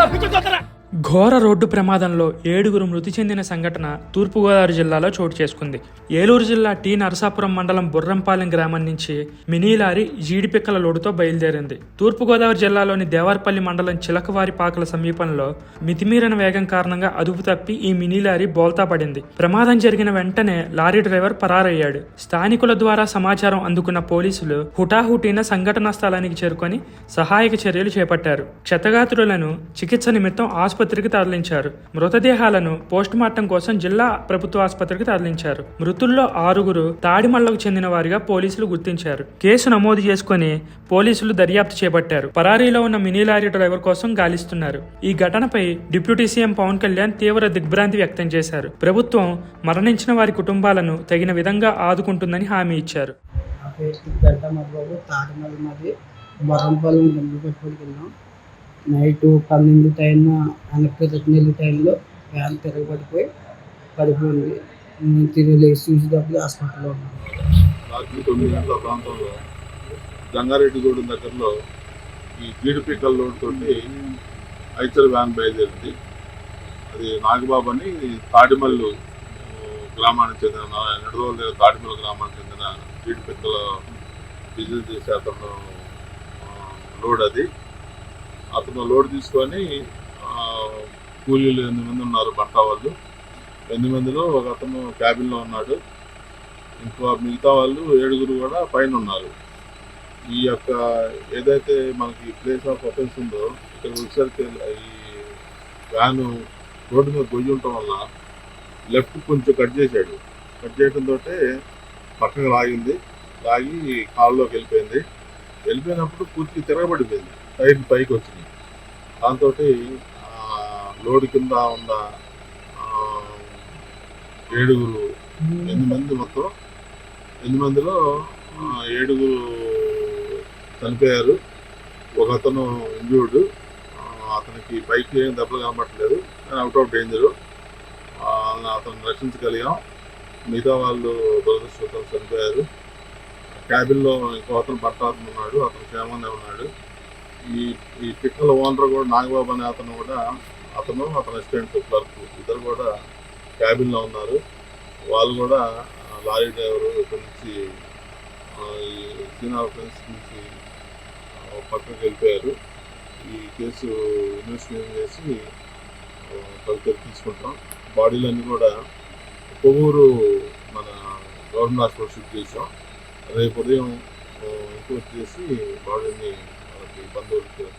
제발 그쪽 쫓아라. ఘోర రోడ్డు ప్రమాదంలో ఏడుగురు మృతి చెందిన సంఘటన తూర్పుగోదావరి జిల్లాలో చోటు చేసుకుంది. ఏలూరు జిల్లా టీ. నరసాపురం మండలం బుర్రంపాలెం గ్రామం నుంచి మినీ లారీ జీడిపిక్కల లోడుతో బయలుదేరింది. తూర్పుగోదావరి జిల్లాలోని దేవార్పల్లి మండలం చిలకవారి పాకల సమీపంలో మితిమీరిన వేగం కారణంగా అదుపు తప్పి ఈ మినీ లారీ బోల్తా పడింది. ప్రమాదం జరిగిన వెంటనే లారీ డ్రైవర్ పరారయ్యాడు. స్థానికుల ద్వారా సమాచారం అందుకున్న పోలీసులు హుటాహుటీన సంఘటనా స్థలానికి చేరుకొని సహాయక చర్యలు చేపట్టారు. క్షతగాత్రులను చికిత్స నిమిత్తం ఆసుపత్రికి తరలించారు. మృతదేహాలను పోస్టుమార్టం కోసం జిల్లా ప్రభుత్వ ఆసుపత్రికి తరలించారు. మృతుల్లో ఆరుగురు తాడిమళ్ళకు చెందిన వారిగా పోలీసులు గుర్తించారు. కేసు నమోదు చేసుకుని పోలీసులు దర్యాప్తు చేపట్టారు. పరారీలో ఉన్న మినీ లారీ డ్రైవర్ కోసం గాలిస్తున్నారు. ఈ ఘటనపై డిప్యూటీ సీఎం పవన్ కళ్యాణ్ తీవ్ర దిగ్భ్రాంతి వ్యక్తం చేశారు. ప్రభుత్వం మరణించిన వారి కుటుంబాలను తగిన విధంగా ఆదుకుంటుందని హామీ ఇచ్చారు. నా మాది. వెళ్ళాం. నైట్ పన్నెండు టైం వెనక్కి టైంలో వ్యాన్ తిరగబడిపోయి పడిపోయింది. నేను తిరిగి లేచి చూసేటప్పుడు హాస్పిటల్లో ఉన్నాను. రాత్రి తొమ్మిది గంటల ప్రాంతంలో గంగారెడ్డిగూడెం దగ్గరలో ఈ జీడి పిక్కల ఐచర్ వ్యాన్ బయలుదేరింది. అది నాగబాబు అని తాడిమల్లు గ్రామానికి చెందిన నా- నడుదోల దగ్గర తాడిమల్లు గ్రామానికి చెందిన జీడి పిక్కల డీజిల్ రోడ్ లోడ్ అది. అతను లోడ్ తీసుకొని కూలీలు ఎనిమిది మంది ఉన్నారు బంట వాళ్ళు. ఎనిమిది మందిలో ఒక అతను క్యాబిన్లో ఉన్నాడు. ఇంకో మిగతా వాళ్ళు ఏడుగురు కూడా పైన ఉన్నారు. ఈ యొక్క ఏదైతే మనకి ప్లేస్ ఆఫ్ అఫెన్స్ ఉందో ఇక్కడ వచ్చేసరికి ఈ వ్యాను రోడ్డు మీద గొయ్యి ఉండటం వల్ల లెఫ్ట్ కొంచెం కట్ చేశాడు. కట్ చేయడంతో పక్కన లాగింది. లాగి కాల్లోకి వెళ్ళిపోయింది. వెళ్ళిపోయినప్పుడు పూర్తిగా తిరగబడిపోయింది. సైడ్ పైకి వచ్చింది దాంతో లోడ్ కింద ఉన్న ఏడుగురు ఎనిమిది మంది మొత్తం ఎనిమిది మందిలో ఏడుగురు చనిపోయారు. ఒక అతను ఇంజూర్డ్ అతనికి పైకి ఏం దెబ్బలు కనబట్టలేదు కానీ అవుట్ ఆఫ్ డేంజర్. అతను రక్షించగలిగాం. మిగతా వాళ్ళు దురదృష్టం చనిపోయారు. క్యాబిన్లో ఇంకో అతను భర్త అతను ఉన్నాడు. అతను క్షేమంగా ఉన్నాడు. ఈ ఈ పిక్కల ఓనర్ కూడా నాగబాబు అనే అతను కూడా అతను అతని అసిస్టెంట్ క్లర్క్. ఇద్దరు కూడా క్యాబిన్లో ఉన్నారు. వాళ్ళు కూడా లారీ డ్రైవరు ఇక్కడ నుంచి ఈ సీనా ఫ్రెండ్స్ నుంచి ఆ, పక్కకి వెళ్ళిపోయారు. ఈ కేసు ఇన్వెస్టిగేషన్ చేసి ఆ, తదుపరి తీసుకుంటాం. బాడీలన్నీ కూడా కొవ్వూరు మన గవర్నమెంట్ హాస్పిటల్ షిఫ్ట్ చేసాం రేపు ఉదయం ఇంక్వెస్ట్ చేసి బాడీని поскольку